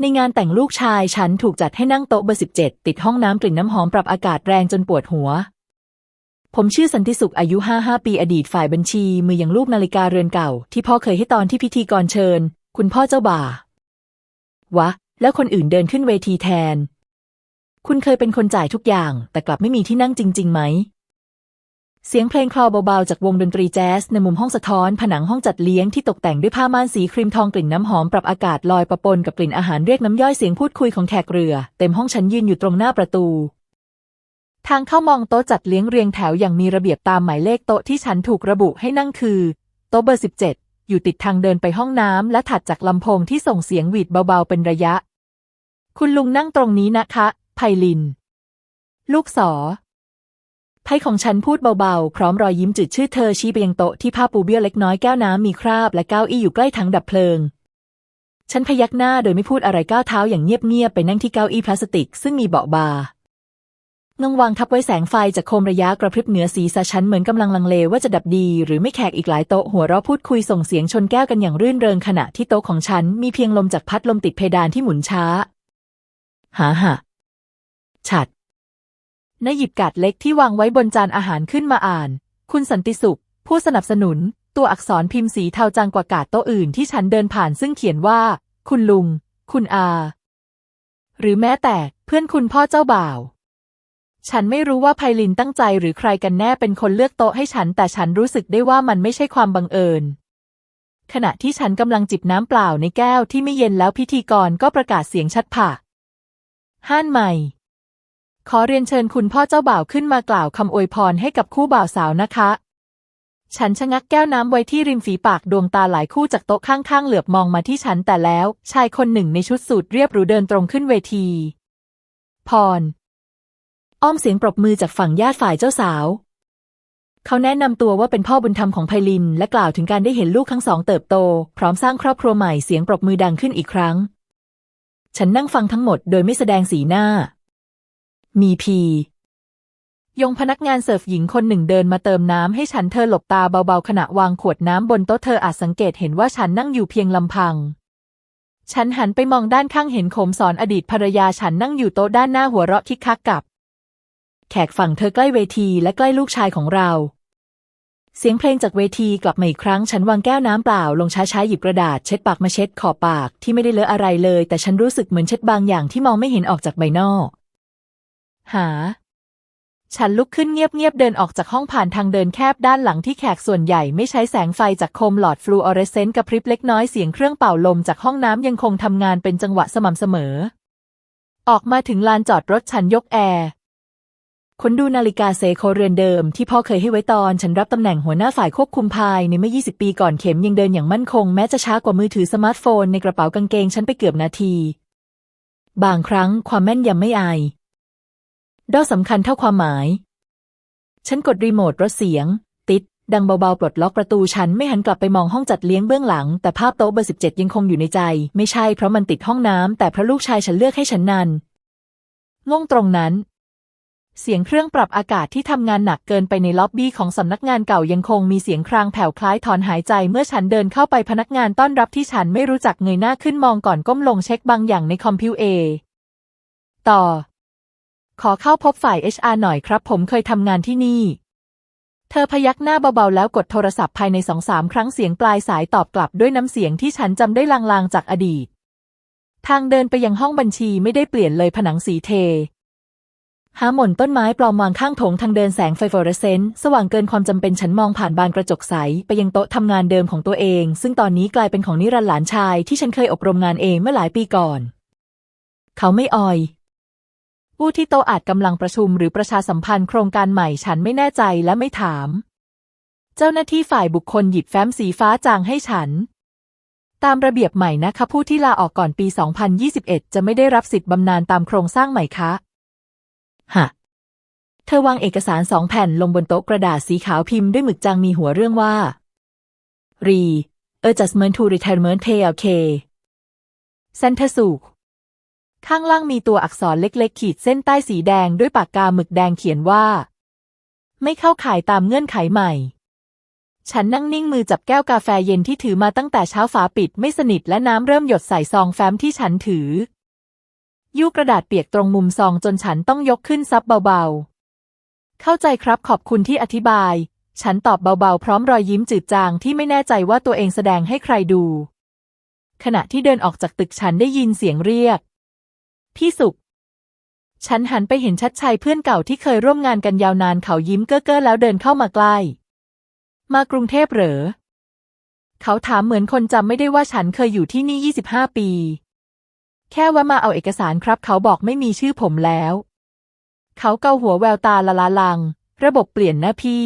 ในงานแต่งลูกชายฉันถูกจัดให้นั่งโต๊ะเบอร์สิบเจ็ดติดห้องน้ำกลิ่นน้ำหอมปรับอากาศแรงจนปวดหัว ผมชื่อสันติสุขอายุห้าห้าปีอดีตฝ่ายบัญชี มืออย่างรูปนาฬิกาเรือนเก่า ที่พ่อเคยให้ตอนที่พิธีกรเชิญ คุณพ่อเจ้าบ่า วะ แล้วคนอื่นเดินขึ้นเวทีแทน คุณเคยเป็นคนจ่ายทุกอย่าง แต่กลับไม่มีที่นั่งจริง ๆ ไหม เสียงเพลงคลอเบาๆ จากวงดนตรีแจ๊สในมุมห้องสะท้อน ผนังห้องจัดเลี้ยงที่ตกแต่งด้วยผ้าม่านสีครีมทองกลิ่นน้ำหอมปรับอากาศลอยประปนกับกลิ่นอาหารเรียกน้ำย่อยเสียงพูดคุยของแขกเรือ เต็มห้องฉันยืนอยู่ตรงหน้าประตู ทางเข้ามองโต๊ะจัดเลี้ยงเรียงแถวอย่างมีระเบียบตามหมายเลขโต๊ะที่ฉันถูกระบุให้นั่งคือ โต๊ะเบอร์สิบเจ็ดอยู่ติดทางเดินไปห้องน้ำและถัดจากลำโพงที่ส่งเสียงหวีดเบาๆเป็นระยะ คุณลุงนั่งตรงนี้นะคะ ไพลิน ลูกสอ ไพ่ของฉันพูดเบาๆ พร้อมรอยยิ้มจืดชื่อเธอชี้ไปยังโต๊ะที่ผ้าปูเบี้ยวเล็กน้อยแก้วน้ำมีคราบและเก้าอี้อยู่ใกล้ถังดับเพลิง ฉันพยักหน้าโดยไม่พูดอะไรก้าวเท้าอย่างเงียบๆไปนั่งที่เก้าอี้พลาสติกซึ่งมีเบาะบาร์เงงวางทับไว้แสงไฟจากโคมระยะกระพริบเหนือศีรษะฉันเหมือนกำลังลังเลว่าจะดับดี หรือไม่แขกอีกหลายโต๊ะหัวเราะพูดคุยส่งเสียงชนแก้วกันอย่างรื่นเริงขณะที่โต๊ะของฉันมีเพียงลมจากพัดลมติดเพดานที่หมุนช้าหาหะฉัด นายหยิบกาดเล็กที่วางไว้บนจานอาหารขึ้นมาอ่าน คุณสันติสุข ผู้สนับสนุน ตัวอักษรพิมพ์สีเทาจางกว่ากาดโต๊ะอื่นที่ฉันเดินผ่านซึ่งเขียนว่า คุณลุง คุณอา หรือแม้แต่เพื่อนคุณพ่อเจ้าบ่าว ฉันไม่รู้ว่าไพลินตั้งใจหรือใครกันแน่เป็นคนเลือกโต๊ะให้ฉัน แต่ฉันรู้สึกได้ว่ามันไม่ใช่ความบังเอิญขณะที่ฉันกำลังจิบน้ำเปล่าในแก้วที่ไม่เย็นแล้วพิธีกรก็ประกาศเสียงชัดผ่า ห้านใหม่ ขอเรียนเชิญคุณพ่อเจ้าบ่าวขึ้นมากล่าวคำอวยพรให้กับคู่บ่าวสาวนะคะ ฉันชะงักแก้วน้ำไว้ที่ริมฝีปากดวงตาหลายคู่จากโต๊ะข้างๆ เหลือบมองมาที่ฉันแต่แล้ว ชายคนหนึ่งในชุดสูทเรียบหรูเดินตรงขึ้นเวที พร อ้อมเสียงปรบมือจากฝั่งญาติฝ่ายเจ้าสาว เขาแนะนำตัวว่าเป็นพ่อบุญธรรมของไพลิน และกล่าวถึงการได้เห็นลูกทั้งสองเติบโต พร้อมสร้างครอบครัวใหม่เสียงปรบมือดังขึ้นอีกครั้ง ฉันนั่งฟังทั้งหมดโดยไม่แสดงสีหน้า มีพียงพนักงานเสิร์ฟหญิงคนหนึ่งเดินมาเติมน้ำให้ฉันเธอหลบตาเบาๆขณะวางขวดน้ำบนโต๊ะเธออาจสังเกตเห็นว่าฉันนั่งอยู่เพียงลำพัง ฉันหันไปมองด้านข้างเห็นโขมสอนอดีตภรรยาฉันนั่งอยู่โต๊ะด้านหน้าหัวเราะคิกคักกับ แขกฝั่งเธอใกล้เวทีและใกล้ลูกชายของเรา เสียงเพลงจากเวทีกลับมาอีกครั้ง ฉันวางแก้วน้ำเปล่าลงช้าๆหยิบกระดาษเช็ดปากมาเช็ดขอบปากที่ไม่ได้เลอะอะไรเลย แต่ฉันรู้สึกเหมือนเช็ดบางอย่างที่มองไม่เห็นออกจากใบหน้า หา ฉันลุกขึ้นเงียบๆเดินออกจากห้องผ่านทางเดินแคบด้านหลังที่แขกส่วนใหญ่ไม่ใช้แสงไฟจากโคมหลอดฟลูออเรสเซนต์กระพริบเล็กน้อยเสียงเครื่องเป่าลมจากห้องน้ำยังคงทำงานเป็นจังหวะสม่ำเสมอ ออกมาถึงลานจอดรถฉันยกแอร์ค้นดูนาฬิกาเซโคเรือนเดิมที่พ่อเคยให้ไว้ตอนฉันรับตำแหน่งหัวหน้าฝ่ายควบคุมภายในเมื่อ 20 ปีก่อนเข็มยังเดินอย่างมั่นคงแม้จะช้ากว่ามือถือสมาร์ทโฟนในกระเป๋ากางเกงฉันไปเกือบนาที บางครั้งความแม่นยำไม่อาย ด้อสำคัญเท่าความหมาย ฉันกดรีโมทรถเสียง ติด ดังเบาๆ ปลดล็อกประตูฉันไม่หันกลับไปมองห้องจัดเลี้ยงเบื้องหลัง แต่ภาพโต๊ะเบอร์สิบเจ็ดยังคงอยู่ในใจ ไม่ใช่เพราะมันติดห้องน้ำแต่เพราะลูกชายฉันเลือกให้ฉันนันงงตรงนั้น เสียงเครื่องปรับอากาศที่ทำงานหนักเกินไปในล็อบบี้ของสำนักงานเก่ายังคงมีเสียงครางแผ่วคล้ายถอนหายใจเมื่อฉันเดินเข้าไปพนักงานต้อนรับที่ฉันไม่รู้จักเงยหน้าขึ้นมองก่อนก้มลงเช็คบางอย่างในคอมพิวเอต่อ ขอเข้าพบฝ่าย HR หน่อยครับ ผมเคยทำงานที่นี่ เธอพยักหน้าเบาๆ แล้วกดโทรศัพท์ภายในสองสามครั้งเสียงปลายสายตอบกลับด้วยน้ำเสียงที่ฉันจำได้ลางๆ จากอดีต ทางเดินไปยังห้องบัญชีไม่ได้เปลี่ยนเลยผนังสีเทหาหม่นต้นไม้ปลอมวางข้างโถงทางเดินแสงไฟฟลูออเรสเซนต์สว่างเกินความจำเป็นฉันมองผ่านบานกระจกใส ไปยังโต๊ะทำงานเดิมของตัวเอง ซึ่งตอนนี้กลายเป็นของนิรันดร์หลานชายที่ฉันเคยอบรมงานเองเมื่อหลายปีก่อน เขาไม่ออย ผู้ที่โตอาจกำลังประชุมหรือประชาสัมพันธ์โครงการใหม่ฉันไม่แน่ใจและไม่ถาม เจ้าหน้าที่ฝ่ายบุคคลหยิบแฟ้มสีฟ้าจางให้ฉัน ตามระเบียบใหม่นะคะ ผู้ที่ลาออกก่อนปี 2021 จะไม่ได้รับสิทธิ์บำนาญตามโครงสร้างใหม่คะฮะเธอวางเอกสารสองแผ่นลงบนโต๊ะกระดาษสีขาวพิมพ์ด้วยหมึกจางมีหัวเรื่องว่า รี Adjustment to Retirement Pay OK เซนเทสุก ข้างล่างมีตัวอักษรเล็กๆ ขีดเส้นใต้สีแดงด้วยปากกาหมึกแดงเขียนว่า ไม่เข้าขายตามเงื่อนไขใหม่ ฉันนั่งนิ่งมือจับแก้วกาแฟเย็นที่ถือมาตั้งแต่เช้าฝาปิดไม่สนิทและน้ำเริ่มหยดใส่ซองแฟ้มที่ฉันถือยู่กระดาษเปียกตรงมุมซองจนฉันต้องยกขึ้นซับเบาๆ เข้าใจครับขอบคุณที่อธิบาย ฉันตอบเบาๆ พร้อมรอยยิ้มจืดจางที่ไม่แน่ใจว่าตัวเองแสดงให้ใครดู ขณะที่เดินออกจากตึกฉันได้ยินเสียงเรียก พี่สุข ฉันหันไปเห็นชัดชัยเพื่อนเก่าที่เคยร่วมงานกันยาวนานเขายิ้มเก้อๆแล้วเดินเข้ามาใกล้ มากรุงเทพเหรอ เขาถามเหมือนคนจำไม่ได้ว่าฉันเคยอยู่ที่นี่ 25 ปี แค่ว่ามาเอาเอกสารครับเขาบอกไม่มีชื่อผมแล้ว เขาเกาหัวแววตาละลาลัง ระบบเปลี่ยนนะพี่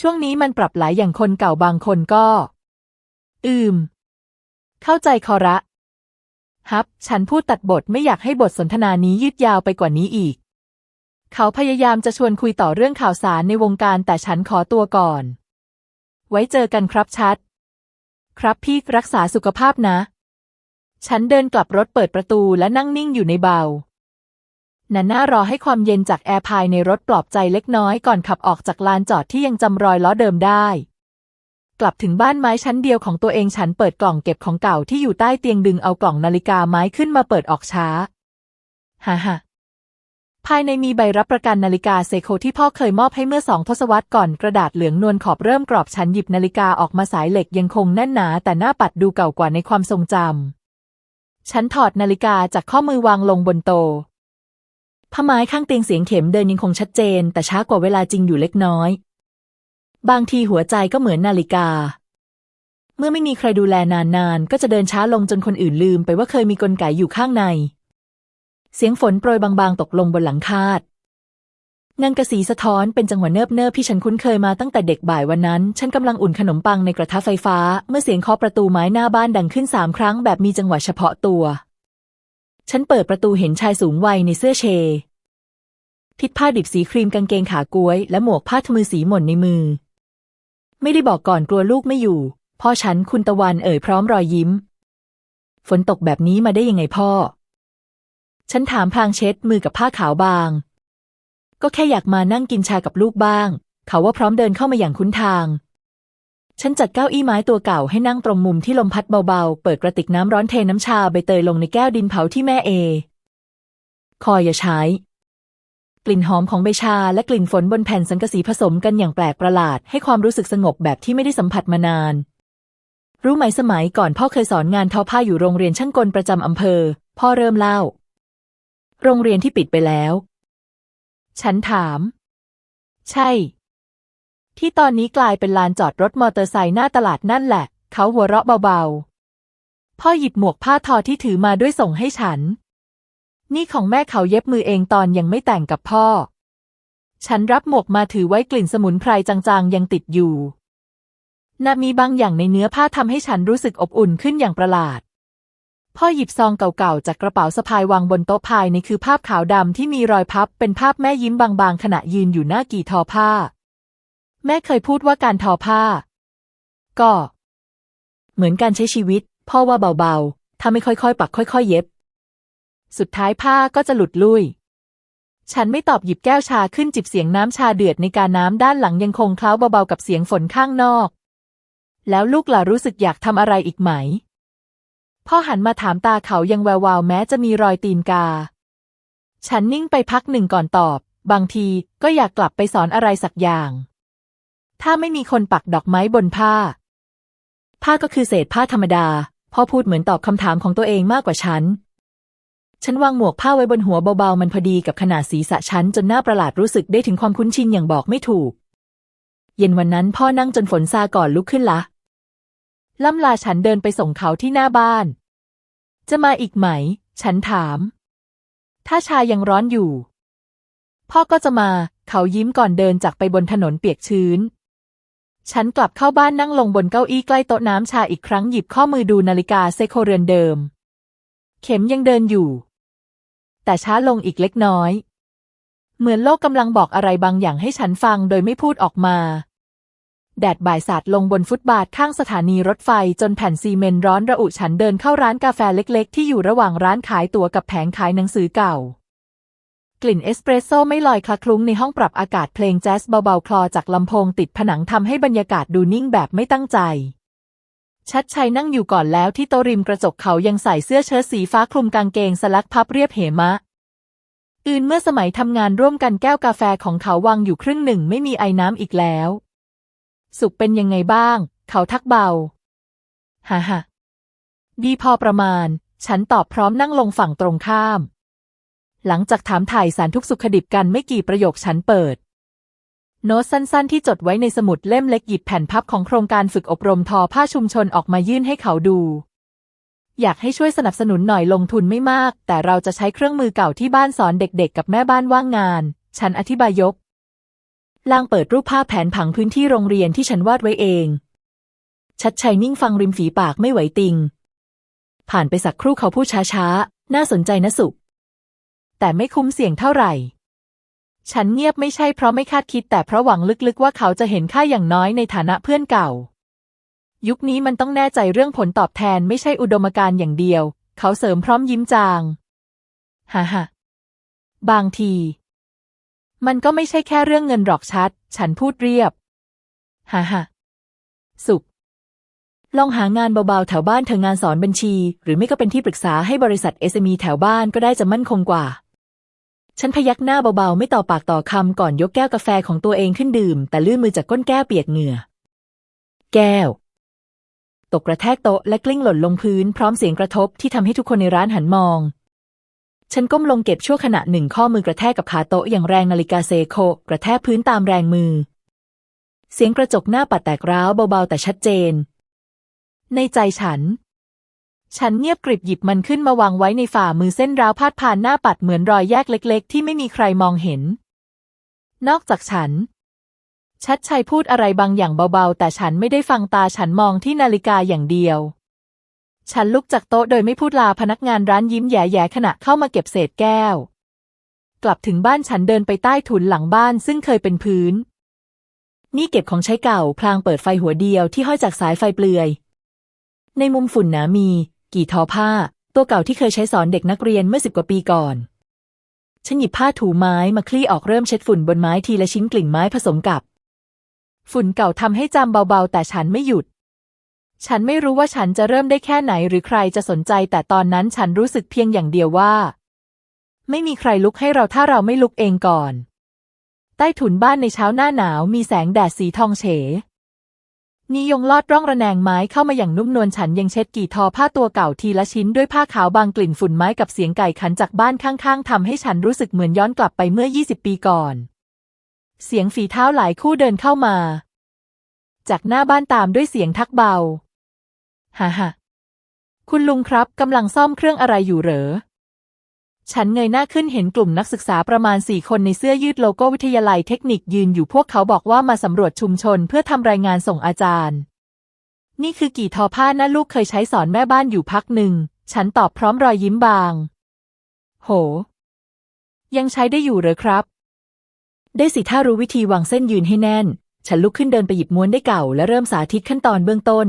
ช่วงนี้มันปรับหลายอย่างคนเก่าบางคนก็ อืม เข้าใจคอระ ฮับ ฉันพูดตัดบทไม่อยากให้บทสนทนานี้ยืดยาวไปกว่านี้อีก เขาพยายามจะชวนคุยต่อเรื่องข่าวสารในวงการแต่ฉันขอตัวก่อน ไว้เจอกันครับชัด ครับพี่รักษาสุขภาพนะ ฉันเดินกลับรถเปิดประตูและนั่งนิ่งอยู่ในเบานันน่ารอให้ความเย็นจากแอร์ภายในรถปลอบใจเล็กน้อยก่อนขับออกจากลานจอดที่ยังจำรอยล้อเดิมได้ กลับถึงบ้านไม้ชั้นเดียวของตัวเองฉันเปิดกล่องเก็บของเก่าที่อยู่ใต้เตียงดึงเอากล่องนาฬิกาไม้ขึ้นมาเปิดออกช้าฮ่าฮ่าภายในมีใบรับประกันนาฬิกาเซโคที่พ่อเคยมอบให้เมื่อสองทศวรรษก่อนกระดาษเหลืองนวลขอบเริ่มกรอบฉันหยิบนาฬิกาออกมาสายเหล็กยังคงแน่นหนาแต่หน้าปัดดูเก่ากว่าในความทรงจำ ฉันถอดนาฬิกาจากข้อมือวางลงบนโตะผ้าไม้ข้างเตียงเสียงเข็มเดินยังคงชัดเจน แต่ช้ากว่าเวลาจริงอยู่เล็กน้อย บางทีหัวใจก็เหมือนนาฬิกา เมื่อไม่มีใครดูแลนานๆ ก็จะเดินช้าลงจนคนอื่นลืมไปว่าเคยมีกลไกอยู่ข้างใน เสียงฝนโปรยบางๆ ตกลงบนหลังคาดเงกระสีสะท้อนเป็นจังหวะเนิบเนิบที่ฉันคุ้นเคยมาตั้งแต่เด็กบ่ายวันนั้น ฉันกำลังอุ่นขนมปังในกระทะไฟฟ้า เมื่อเสียงเคาะประตูไม้หน้าบ้านดังขึ้นสามครั้งแบบมีจังหวะเฉพาะตัว ฉันเปิดประตูเห็นชายสูงวัยในเสื้อเช ทิดผ้าดิบสีครีมกางเกงขากล้วย และหมวกผ้าทมือสีหม่นในมือ ไม่ได้บอกก่อนกลัวลูกไม่อยู่ พ่อฉันคุณตะวันเอ่ยพร้อมรอยยิ้ม ฝนตกแบบนี้มาได้ยังไงพ่อ ฉันถามพลางเช็ดมือกับผ้าขาวบาง ก็แค่อยากมานั่งกินชากับลูกบ้าง เขาว่าพร้อมเดินเข้ามาอย่างคุ้นทาง ฉันจัดเก้าอี้ไม้ตัวเก่าให้นั่งตรงมุมที่ลมพัดเบาๆ เปิดกระติกน้ำร้อนเทน้ำชาใบเตยลงในแก้วดินเผาที่แม่เอ คอยอย่าใช้ กลิ่นหอมของใบชาและกลิ่นฝนบนแผ่นสังกะสีผสมกันอย่างแปลกประหลาด ให้ความรู้สึกสงบแบบที่ไม่ได้สัมผัสมานาน รู้ไหมสมัยก่อนพ่อเคยสอนงานทอผ้าอยู่โรงเรียนช่างกลประจำอำเภอ พ่อเริ่มเล่า โรงเรียนที่ปิดไปแล้ว ฉันถาม ใช่ ที่ตอนนี้กลายเป็นลานจอดรถมอเตอร์ไซค์หน้าตลาดนั่นแหละ เขาหัวเราะเบาๆ พ่อหยิบหมวกผ้าทอที่ถือมาด้วยส่งให้ฉัน นี่ของแม่เขาเย็บมือเองตอนยังไม่แต่งกับพ่อ ฉันรับหมวกมาถือไว้กลิ่นสมุนไพรจางๆ ยังติดอยู่นามีบางอย่างในเนื้อผ้าทำให้ฉันรู้สึกอบอุ่นขึ้นอย่างประหลาด พ่อหยิบซองเก่าๆ จากกระเป๋าสะพายวางบนโต๊ะภายในคือภาพขาวดำที่มีรอยพับ เป็นภาพแม่ยิ้มบางๆ ขณะยืนอยู่หน้ากี่ทอผ้า แม่เคยพูดว่าการทอผ้า ก็ เหมือนการใช้ชีวิต พ่อว่าเบาๆถ้าไม่ค่อยๆ ปักค่อย ๆ เย็บ สุดท้ายผ้าก็จะหลุดลุย ฉันไม่ตอบหยิบแก้วชาขึ้นจิบเสียงน้ำชาเดือดในการน้ำด้านหลังยังคงเคล้าเบาๆกับเสียงฝนข้างนอก แล้วลูกล่ะรู้สึกอยากทำอะไรอีกไหม พ่อหันมาถามตาเขายังแวววาวแม้จะมีรอยตีนกา ฉันนิ่งไปพักหนึ่งก่อนตอบ บางทีก็อยากกลับไปสอนอะไรสักอย่าง ถ้าไม่มีคนปักดอกไม้บนผ้า ผ้าก็คือเศษผ้าธรรมดาพ่อพูดเหมือนตอบคำถามของตัวเองมากกว่าฉัน ฉันวางหมวกผ้าไว้บนหัวเบาๆ มันพอดีกับขนาดศีรษะฉันจนหน้าประหลาดรู้สึกได้ถึงความคุ้นชินอย่างบอกไม่ถูก เย็นวันนั้นพ่อนั่งจนฝนซาก่อนลุกขึ้นละ ล่ำลาฉันเดินไปส่งเขาที่หน้าบ้าน จะมาอีกไหม ฉันถาม ถ้าชายังร้อนอยู่ พ่อก็จะมา เขายิ้มก่อนเดินจากไปบนถนนเปียกชื้น ฉันกลับเข้าบ้านนั่งลงบนเก้าอี้ใกล้โต๊ะน้ำชาอีกครั้งหยิบข้อมือดูนาฬิกาเซโคเรือนเดิม เข็มยังเดินอยู่ แต่ช้าลงอีกเล็กน้อย เหมือนโลกกำลังบอกอะไรบางอย่างให้ฉันฟังโดยไม่พูดออกมา แดดบ่ายสาดลงบนฟุตบาทข้างสถานีรถไฟจนแผ่นซีเมนต์ร้อนระอุฉันเดินเข้าร้านกาแฟเล็กๆ ที่อยู่ระหว่างร้านขายตั๋วกับแผงขายหนังสือเก่ากลิ่นเอสเปรสโซ่ไม่ลอยคละคลุ้งในห้องปรับอากาศเพลงแจ๊สเบาๆ คลอจากลำโพงติดผนังทำให้บรรยากาศดูนิ่งแบบไม่ตั้งใจ ชัดชัยนั่งอยู่ก่อนแล้วที่โต๊ะริมกระจกเขายังใส่เสื้อเชิ้ตสีฟ้าคลุมกางเกงสลักพับเรียบเหมะ อื่นเมื่อสมัยทำงานร่วมกันแก้วกาแฟของเขาวางอยู่ครึ่งหนึ่งไม่มีไอ้น้ำอีกแล้ว สุขเป็นยังไงบ้าง เขาทักเบาฮ่าฮ่าดีพอประมาณ ฉันตอบพร้อมนั่งลงฝั่งตรงข้าม หลังจากถามถ่ายสารทุกสุขดิบกันไม่กี่ประโยคฉันเปิด โน้ตสั้นๆที่จดไว้ในสมุดเล่มเล็กหยิบแผ่นพับของโครงการฝึกอบรมทอผ้าชุมชนออกมายื่นให้เขาดู อยากให้ช่วยสนับสนุนหน่อยลงทุนไม่มาก แต่เราจะใช้เครื่องมือเก่าที่บ้านสอนเด็กๆ กับแม่บ้านว่างงาน ฉันอธิบายยกล่างเปิดรูปภาพแผนผังพื้นที่โรงเรียนที่ฉันวาดไว้เอง ชัดชัยนิ่งฟังริมฝีปากไม่ไหวติง ผ่านไปสักครู่เขาพูดช้าๆ น่าสนใจนะสุแต่ไม่คุ้มเสี่ยงเท่าไหร่ ฉันเงียบไม่ใช่เพราะไม่คาดคิดแต่เพราะหวังลึกๆว่าเขาจะเห็นค่าอย่างน้อยในฐานะเพื่อนเก่า ยุคนี้มันต้องแน่ใจเรื่องผลตอบแทนไม่ใช่อุดมการณ์อย่างเดียว เขาเสริมพร้อมยิ้มจางฮ่าฮ่าบางที มันก็ไม่ใช่แค่เรื่องเงินหรอกชัด ฉันพูดเรียบฮ่าฮ่าสุขลองหางานเบาๆ แถวบ้านเธองานสอนบัญชี หรือไม่ก็เป็นที่ปรึกษาให้บริษัท SME แถวบ้านก็ได้จะมั่นคงกว่า ฉันพยักหน้าเบาๆ ไม่ต่อปากต่อคำก่อนยกแก้วกาแฟของตัวเองขึ้นดื่ม แต่ลื่นมือจากก้นแก้วเปียกเหงื่อ แก้ว ตกกระแทกโต๊ะและกลิ้งหล่นลงพื้นพร้อมเสียงกระทบที่ทำให้ทุกคนในร้านหันมอง ฉันก้มลงเก็บชั่วขณะหนึ่งข้อมือกระแทกกับขาโต๊ะอย่างแรงนาฬิกาเซโค กระแทกพื้นตามแรงมือ เสียงกระจกหน้าปัดแตกร้าวเบาๆแต่ชัดเจน ในใจฉัน ฉันเงียบกริบหยิบมันขึ้นมาวางไว้ในฝ่ามือเส้นร้าวพาดผ่านหน้าปัดเหมือนรอยแยกเล็ก ๆ ที่ไม่มีใครมองเห็น นอกจากฉัน ชัดชัยพูดอะไรบางอย่างเบาๆ แต่ฉันไม่ได้ฟังตาฉันมองที่นาฬิกาอย่างเดียว ฉันลุกจากโต๊ะโดยไม่พูดลาพนักงานร้านยิ้มแย่ๆขณะเข้ามาเก็บเศษแก้ว กลับถึงบ้านฉันเดินไปใต้ถุนหลังบ้านซึ่งเคยเป็นพื้น นี่เก็บของใช้เก่าพลางเปิดไฟหัวเดียวที่ห้อยจากสายไฟเปลือย ในมุมฝุ่นหนามี กี่ทอผ้า ตัวเก่าที่เคยใช้สอนเด็กนักเรียนเมื่อสิบกว่าปีก่อน ฉันหยิบผ้าถูไม้มาคลี่ออกเริ่มเช็ดฝุ่นบนไม้ทีละชิ้นกลิ่นไม้ผสมกับ ฝุ่นเก่าทำให้จำเบาๆ แต่ฉันไม่หยุด ฉันไม่รู้ว่าฉันจะเริ่มได้แค่ไหนหรือใครจะสนใจ แต่ตอนนั้นฉันรู้สึกเพียงอย่างเดียวว่า ไม่มีใครลุกให้เราถ้าเราไม่ลุกเองก่อน ใต้ถุนบ้านในเช้าหน้าหนาวมีแสงแดดสีทองเฉ นิยงลอดร่องระแนงไม้เข้ามาอย่างนุ่มนวลฉันยังเช็ดกี่ทอผ้าตัวเก่าทีละชิ้นด้วยผ้าขาวบางกลิ่นฝุ่นไม้กับเสียงไก่ขันจากบ้านข้างๆทำให้ฉันรู้สึกเหมือนย้อนกลับไปเมื่อ 20 ปีก่อน เสียงฝีเท้าหลายคู่เดินเข้ามา จากหน้าบ้านตามด้วยเสียงทักเบา ฮ่าฮ่าคุณลุงครับกำลังซ่อมเครื่องอะไรอยู่เหรอ ฉันเงยหน้าขึ้นเห็นกลุ่มนักศึกษาประมาณสี่คนในเสื้อยืดโลโก้วิทยาลัยเทคนิคยืนอยู่พวกเขาบอกว่ามาสำรวจชุมชนเพื่อทำรายงานส่งอาจารย์ นี่คือกี่ทอผ้านะลูกเคยใช้สอนแม่บ้านอยู่พักหนึ่ง ฉันตอบพร้อมรอยยิ้มบาง โห ยังใช้ได้อยู่เหรอครับ ได้สิถ้ารู้วิธีวางเส้นยืนให้แน่น ฉันลุกขึ้นเดินไปหยิบม้วนได้เก่าและเริ่มสาธิตขั้นตอนเบื้องต้น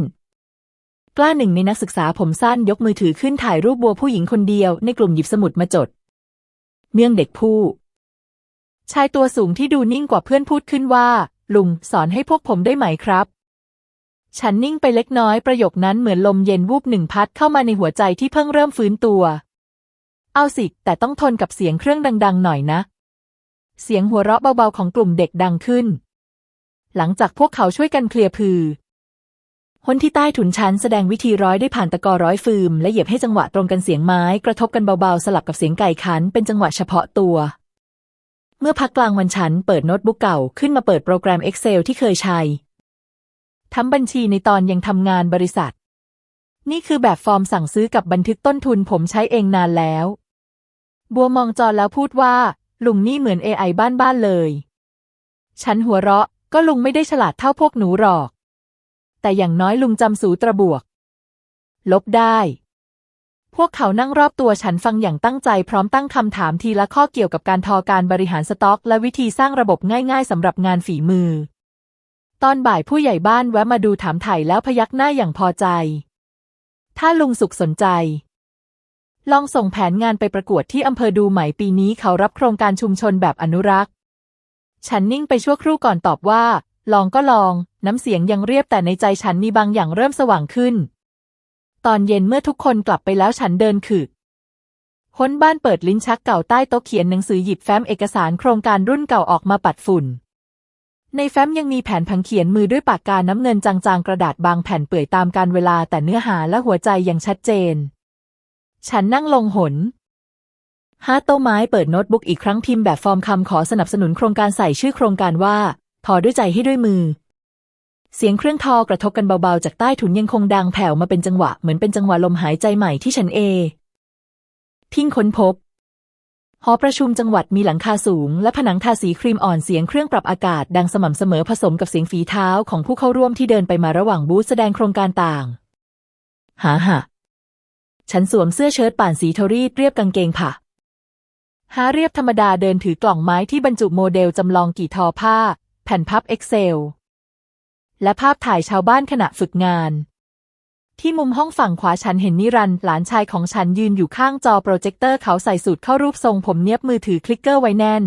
กล้าหนึ่งในนักศึกษาผมสั้นยกมือถือขึ้นถ่ายรูปบัวผู้หญิงคนเดียวในกลุ่มหยิบสมุดมาจด เมืองเด็กผู้ ชายตัวสูงที่ดูนิ่งกว่าเพื่อนพูดขึ้นว่า ลุงสอนให้พวกผมได้ไหมครับ ฉันนิ่งไปเล็กน้อยประโยคนั้นเหมือนลมเย็นวูบหนึ่งพัดเข้ามาในหัวใจที่เพิ่งเริ่มฟื้นตัว เอาสิ แต่ต้องทนกับเสียงเครื่องดัง ๆ หน่อยนะ เสียงหัวเราะเบาๆของกลุ่มเด็กดังขึ้น หลังจากพวกเขาช่วยกันเคลียร์พือ คนที่ใต้ถุนชั้นแสดงวิธีร้อยได้ผ่านตะกอร้อยฟืม และเหยียบให้จังหวะตรงกันเสียงไม้ กระทบกันเบาๆ สลับกับเสียงไก่ขันเป็นจังหวะเฉพาะตัว เมื่อพักกลางวันฉันเปิดโน้ตบุ๊กเก่าขึ้นมาเปิดโปรแกรม Excel ที่เคยใช้ทำบัญชีในตอนยังทำงานบริษัท นี่คือแบบฟอร์มสั่งซื้อกับบันทึกต้นทุนผมใช้เองนานแล้ว บัวมองจอแล้วพูดว่าลุงนี่เหมือน AI บ้านๆเลย ฉันหัวเราะก็ลุงไม่ได้ฉลาดเท่าพวกหนูหรอก แต่อย่างน้อยลุงจำสูตรบวก ลบได้ พวกเขานั่งรอบตัวฉันฟังอย่างตั้งใจพร้อมตั้งคำถามทีละข้อเกี่ยวกับการทอการบริหารสต็อก และวิธีสร้างระบบง่ายๆสำหรับงานฝีมือ ตอนบ่ายผู้ใหญ่บ้านแวะมาดูถามไถ่แล้วพยักหน้าอย่างพอใจ ถ้าลุงสุขสนใจลองส่งแผนงานไปประกวดที่อำเภอดูไหมปีนี้เขารับโครงการชุมชนแบบอนุรักษ์ ฉันนิ่งไปชั่วครู่ก่อนตอบว่า ลองก็ลอง น้ำเสียงยังเรียบแต่ในใจฉันมีบางอย่างเริ่มสว่างขึ้น ตอนเย็นเมื่อทุกคนกลับไปแล้วฉันเดินขึ้นค้นบ้านเปิดลิ้นชักเก่าใต้โต๊ะเขียนหนังสือหยิบแฟ้มเอกสารโครงการรุ่นเก่าออกมาปัดฝุ่น ในแฟ้มยังมีแผนผังเขียนมือด้วยปากกาน้ำเงินจางๆ กระดาษบางแผ่นเปื่อยตามการเวลาแต่เนื้อหาและหัวใจยังชัดเจน ฉันนั่งลงหนฮาโต้ไม้เปิดโน้ตบุ๊กอีกครั้งพิมพ์แบบฟอร์มคำขอสนับสนุนโครงการใส่ชื่อโครงการว่า ทอด้วยใจให้ด้วยมือ เสียงเครื่องทอกระทบกันเบาๆ จากใต้ถุนยังคงดังแผ่วมาเป็นจังหวะเหมือนเป็นจังหวะลมหายใจใหม่ที่ฉันเอ ทิ้งค้นพบ หอประชุมจังหวัดมีหลังคาสูง และผนังทาสีครีมอ่อนเสียงเครื่องปรับอากาศดังสม่ำเสมอผสมกับเสียงฝีเท้าของผู้เข้าร่วมที่เดินไปมาระหว่างบูธแสดงโครงการต่าง หาหะฉันสวมเสื้อเชิ้ตป่านสีเทารีดเรียบกางเกงผ้าหาเรียบธรรมดาเดินถือกล่องไม้ที่บรรจุโมเดลจำลองกี่ทอผ้า แผ่นพับเอ็กเซลและภาพถ่ายชาวบ้านขณะฝึกงาน ที่มุมห้องฝั่งขวาฉันเห็นนิรันต์หลานชายของฉันยืนอยู่ข้างจอโปรเจคเตอร์เขาใส่สูทเข้ารูปทรงผมเนียบมือถือคลิกเกอร์ไว้แน่น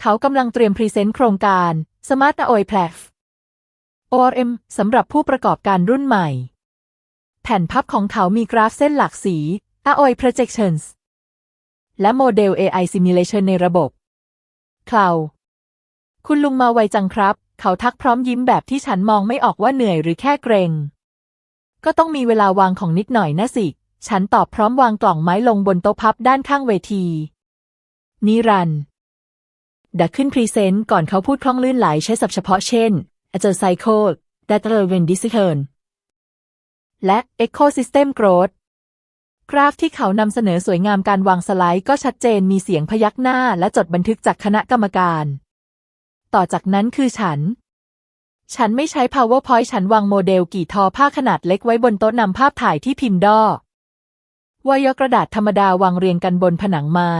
เขากำลังเตรียมพรีเซนต์โครงการ Smart Oil p l a t ORM สำหรับผู้ประกอบการรุ่นใหม่ แผ่นพับของเขามีกราฟเส้นหลักสี AOI Projections และโมเดล AI Simulation ในระบบ Cloud คุณลุงมาไวจังครับ เขาทักพร้อมยิ้มแบบที่ฉันมองไม่ออกว่าเหนื่อยหรือแค่เกรง ก็ต้องมีเวลาวางของนิดหน่อยนะสิ ฉันตอบพร้อมวางกล่องไม้ลงบนโต๊ะพับด้านข้างเวที นิรันดร์ดักขึ้นพรีเซนต์ก่อนเขาพูดคล่องลื่นไหลใช้ศัพท์เฉพาะเช่น Agile Cycle Data Driven Decision และ Ecosystem Growth กราฟที่เขานำเสนอสวยงามการวางสไลด์ก็ชัดเจนมีเสียงพยักหน้าและจดบันทึกจากคณะกรรมการ ต่อจากนั้นคือฉัน ฉันไม่ใช้ PowerPoint ฉันวางโมเดลกี่ทอผ้าขนาดเล็กไว้บนโต๊ะนำภาพถ่ายที่พิมพ์ดอวายกระดาษธรรมดาวางเรียงกันบนผนังไม้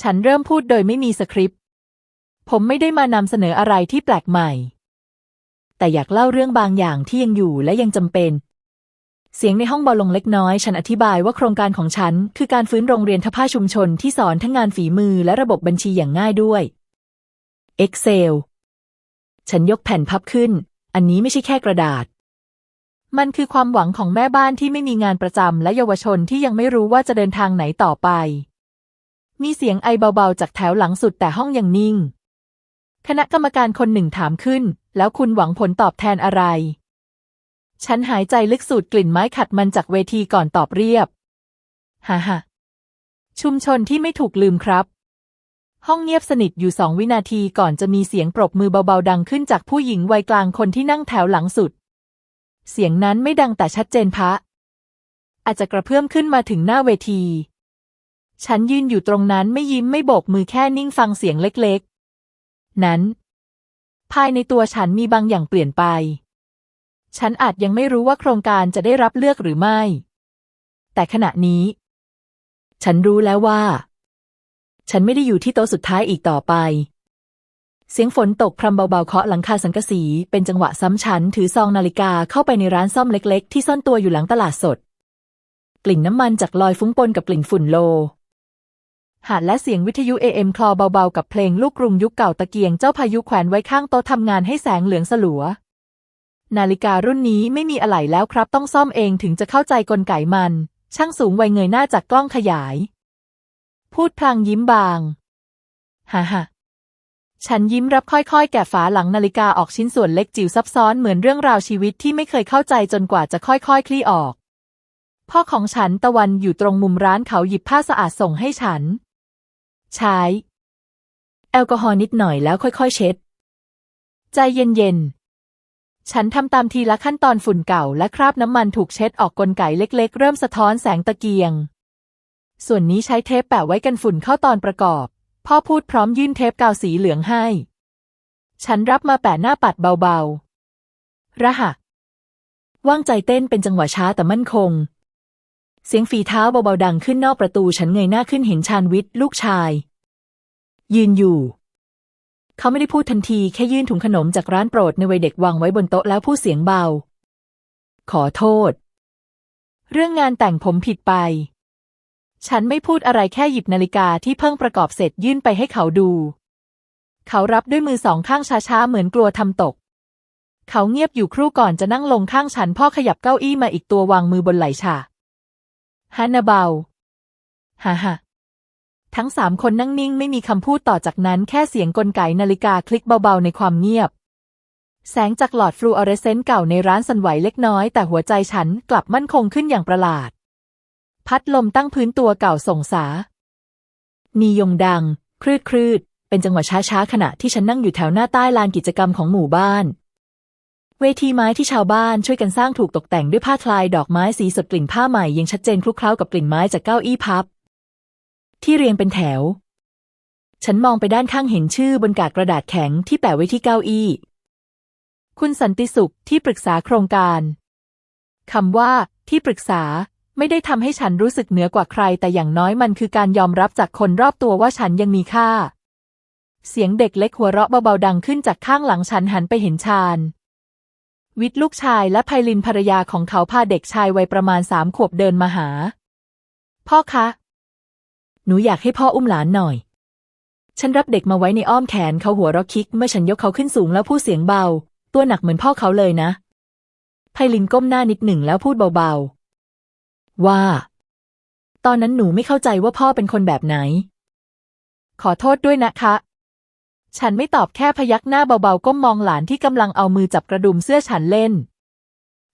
ฉันเริ่มพูดโดยไม่มีสคริปต์ ผมไม่ได้มานำเสนออะไรที่แปลกใหม่ แต่อยากเล่าเรื่องบางอย่างที่ยังอยู่และยังจำเป็น เสียงในห้องเบาลงเล็กน้อย ฉันอธิบายว่าโครงการของฉัน คือการฟื้นโรงเรียนทภาชุมชนที่สอนทั้งงานฝีมือและระบบบัญชีอย่างง่ายด้วย Excel ฉันยกแผ่นพับขึ้น อันนี้ไม่ใช่แค่กระดาษ มันคือความหวังของแม่บ้านที่ไม่มีงานประจำและเยาวชนที่ยังไม่รู้ว่าจะเดินทางไหนต่อไป มีเสียงไอเบาๆ จากแถวหลังสุดแต่ห้องยังนิ่ง คณะกรรมการคนหนึ่งถามขึ้น แล้วคุณหวังผลตอบแทนอะไร ฉันหายใจลึกสูดกลิ่นไม้ขัดมันจากเวทีก่อนตอบเรียบ ฮ่าฮ่าชุมชนที่ไม่ถูกลืมครับ ห้องเงียบสนิทอยู่สองวินาทีก่อนจะมีเสียงปรบมือเบาๆดังขึ้นจากผู้หญิงวัยกลางคนที่นั่งแถวหลังสุด เสียงนั้นไม่ดังแต่ชัดเจนพระ อาจจะกระเพื่อมขึ้นมาถึงหน้าเวที ฉันยืนอยู่ตรงนั้นไม่ยิ้มไม่โบกมือแค่นิ่งฟังเสียงเล็กๆ นั้น ภายในตัวฉันมีบางอย่างเปลี่ยนไป ฉันอาจยังไม่รู้ว่าโครงการจะได้รับเลือกหรือไม่ แต่ขณะนี้ ฉันรู้แล้วว่า ฉันไม่ได้อยู่ที่โต๊ะสุดท้ายอีกต่อไป เสียงฝนตกพรำเบาๆเคาะหลังคาสังกะสี เป็นจังหวะซ้ำฉันถือซองนาฬิกาเข้าไปในร้านซ่อมเล็กๆ ที่ซ่อนตัวอยู่หลังตลาดสด กลิ่นน้ำมันจากลอยฟุ้งปนกับกลิ่นฝุ่นโล หาดและเสียงวิทยุ AM คลอเบาๆกับเพลงลูกกรุงยุคเก่าตะเกียงเจ้าพายุแขวนไว้ข้างโต๊ะทำงานให้แสงเหลืองสลัวนาฬิการุ่นนี้ไม่มีอะไหล่แล้วครับ ต้องซ่อมเองถึงจะเข้าใจกลไกมัน ช่างสูงวัยเงยหน้าจากกล้องขยาย พูดพลางยิ้มบางฮ่าฮ่าฉันยิ้มรับค่อยๆ แกะฝาหลังนาฬิกาออกชิ้นส่วนเล็กจิ๋วซับซ้อนเหมือนเรื่องราวชีวิตที่ไม่เคยเข้าใจจนกว่าจะค่อยๆคลี่ออก พ่อของฉันตะวันอยู่ตรงมุมร้านเขาหยิบผ้าสะอาดส่งให้ฉัน ใช้ แอลกอฮอล์นิดหน่อยแล้วค่อยๆ เช็ด ใจเย็นๆ ฉันทำตามทีละขั้นตอนฝุ่นเก่าและคราบน้ำมันถูกเช็ดออกกลไกเล็ก ๆ เริ่มสะท้อนแสงตะเกียง ส่วนนี้ใช้เทปแปะไว้กันฝุ่นเข้าตอนประกอบ พ่อพูดพร้อมยื่นเทปกาวสีเหลืองให้ ฉันรับมาแปะหน้าปัดเบาๆ ระหักว่างใจเต้นเป็นจังหวะช้าแต่มั่นคง เสียงฝีเท้าเบาๆดังขึ้นนอกประตูฉันเงยหน้าขึ้นเห็นชาญวิทย์ลูกชาย ยืนอยู่ เขาไม่ได้พูดทันทีแค่ยื่นถุงขนมจากร้านโปรดในวัยเด็กวางไว้บนโต๊ะแล้วพูดเสียงเบา ขอโทษ เรื่องงานแต่งผมผิดไป ฉันไม่พูดอะไรแค่หยิบนาฬิกาที่เพิ่งประกอบเสร็จยื่นไปให้เขาดู เขารับด้วยมือสองข้างช้าๆเหมือนกลัวทำตก เขาเงียบอยู่ครู่ก่อนจะนั่งลงข้างฉันพ่อขยับเก้าอี้มาอีกตัววางมือบนไหล่ฉาฮันนาเบาฮ่าฮ่าทั้งสามคนนั่งนิ่งไม่มีคำพูดต่อจากนั้นแค่เสียงกลไกนาฬิกาคลิกเบาๆในความเงียบ แสงจากหลอดฟลูออเรสเซนต์เก่าในร้านสั่นไหวเล็กน้อยแต่หัวใจฉันกลับมั่นคงขึ้นอย่างประหลาด พัดลมตั้งพื้นตัวเก่าส่งสา นียงดัง คลืดคลืด เป็นจังหวะช้าๆ ขณะที่ฉันนั่งอยู่แถวหน้าใต้ลานกิจกรรมของหมู่บ้าน เวทีไม้ที่ชาวบ้านช่วยกันสร้างถูกตกแต่งด้วยผ้าคลายดอกไม้สีสดกลิ่นผ้าใหม่ยังชัดเจนคลุกเคล้ากับกลิ่นไม้จากเก้าอี้พับ ที่เรียงเป็นแถว ฉันมองไปด้านข้างเห็นชื่อบนกาดกระดาษแข็งที่แปะไว้ที่เก้าอี้ คุณสันติสุขที่ปรึกษาโครงการคำว่าที่ปรึกษา ไม่ได้ทำให้ฉันรู้สึกเหนือกว่าใคร แต่อย่างน้อยมันคือการยอมรับจากคนรอบตัวว่าฉันยังมีค่า เสียงเด็กเล็กหัวเราะเบาๆดังขึ้นจากข้างหลังฉันหันไปเห็นชาญวิทย์ลูกชายและไพลินภรรยาของเขาพาเด็กชายวัยประมาณสามขวบเดินมาหา พ่อคะ หนูอยากให้พ่ออุ้มหลานหน่อย ฉันรับเด็กมาไว้ในอ้อมแขนเขาหัวเราะคิก เมื่อฉันยกเขาขึ้นสูงแล้วพูดเสียงเบา ตัวหนักเหมือนพ่อเขาเลยนะไพลินก้มหน้านิดหนึ่งแล้วพูดเบาๆ ว่า ตอนนั้นหนูไม่เข้าใจว่าพ่อเป็นคนแบบไหน ขอโทษด้วยนะคะ ฉันไม่ตอบแค่พยักหน้าเบาๆ ก้มมองหลานที่กำลังเอามือจับกระดุมเสื้อฉันเล่น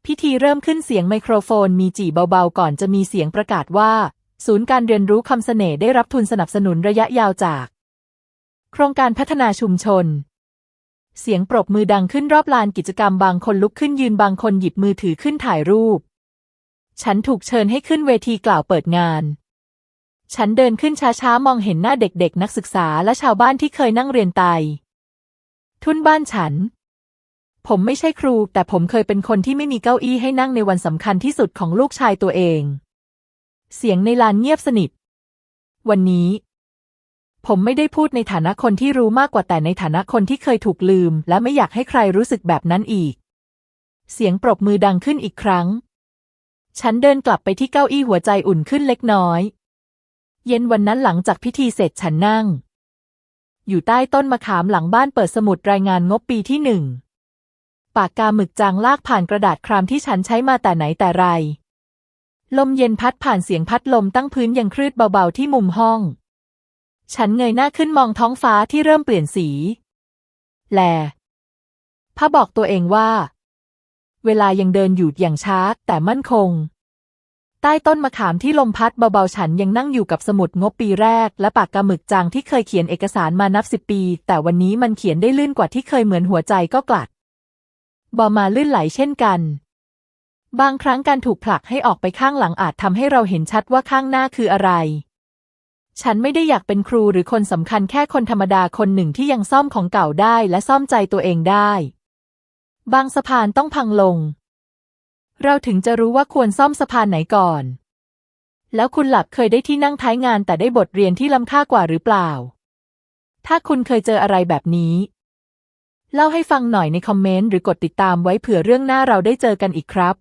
พิธีเริ่มขึ้นเสียงไมโครโฟนมีจีเบาๆ ก่อนจะมีเสียงประกาศว่า ศูนย์การเรียนรู้คำเสน่ห์ได้รับทุนสนับสนุนระยะยาวจาก โครงการพัฒนาชุมชนเสียงปรบมือดังขึ้นรอบลานกิจกรรมบางคนลุกขึ้นยืนบางคนหยิบมือถือขึ้นถ่ายรูป ฉันถูกเชิญให้ขึ้นเวทีกล่าวเปิดงาน ฉันเดินขึ้นช้าๆ มองเห็นหน้าเด็กๆ นักศึกษาและชาวบ้านที่เคยนั่งเรียนไต ทุนบ้านฉัน ผมไม่ใช่ครู แต่ผมเคยเป็นคนที่ไม่มีเก้าอี้ให้นั่งในวันสำคัญที่สุดของลูกชายตัวเอง เสียงในลานเงียบสนิท วันนี้ ผมไม่ได้พูดในฐานะคนที่รู้มากกว่าแต่ในฐานะคนที่เคยถูกลืม และไม่อยากให้ใครรู้สึกแบบนั้นอีก เสียงปรบมือดังขึ้นอีกครั้ง ฉันเดินกลับไปที่เก้าอี้หัวใจอุ่นขึ้นเล็กน้อย เย็นวันนั้นหลังจากพิธีเสร็จฉันนั่ง อยู่ใต้ต้นมะขามหลังบ้านเปิดสมุดรายงานงบปีที่หนึ่ง ปากกาหมึกจางลากผ่านกระดาษครามที่ฉันใช้มาแต่ไหนแต่ไร ลมเย็นพัดผ่านเสียงพัดลมตั้งพื้นยังคลืดเบาๆที่มุมห้อง ฉันเงยหน้าขึ้นมองท้องฟ้าที่เริ่มเปลี่ยนสี แลพระบอกตัวเองว่า เวลายังเดินอยู่อย่างช้าแต่มั่นคง ใต้ต้นมะขามที่ลมพัดเบาๆฉันยังนั่งอยู่กับสมุดงบปีแรก และปากกาหมึกจางที่เคยเขียนเอกสารมานับสิบปี แต่วันนี้มันเขียนได้ลื่นกว่าที่เคยเหมือนหัวใจก็กลัดบอมาลื่นไหลเช่นกัน บางครั้งการถูกผลักให้ออกไปข้างหลังอาจทำให้เราเห็นชัดว่าข้างหน้าคืออะไร ฉันไม่ได้อยากเป็นครูหรือคนสำคัญแค่คนธรรมดาคนหนึ่งที่ยังซ่อมของเก่าได้และซ่อมใจตัวเองได้ บางสะพานต้องพังลง เราถึงจะรู้ว่าควรซ่อมสะพานไหนก่อน แล้วคุณหลับเคยได้ที่นั่งท้ายงานแต่ได้บทเรียนที่ล้ำค่ากว่าหรือเปล่า ถ้าคุณเคยเจออะไรแบบนี้ เล่าให้ฟังหน่อยในคอมเมนต์หรือกดติดตามไว้เผื่อเรื่องหน้าเราได้เจอกันอีกครับ